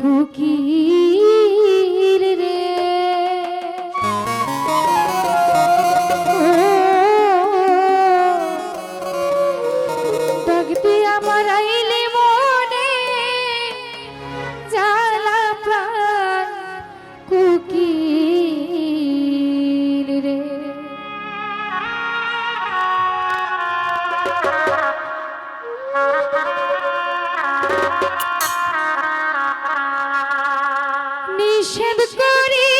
ফকির রে ডাকতে আমার আইলে মনে জালা প্রাণ কুকির রে Thank you. নিষেধ করি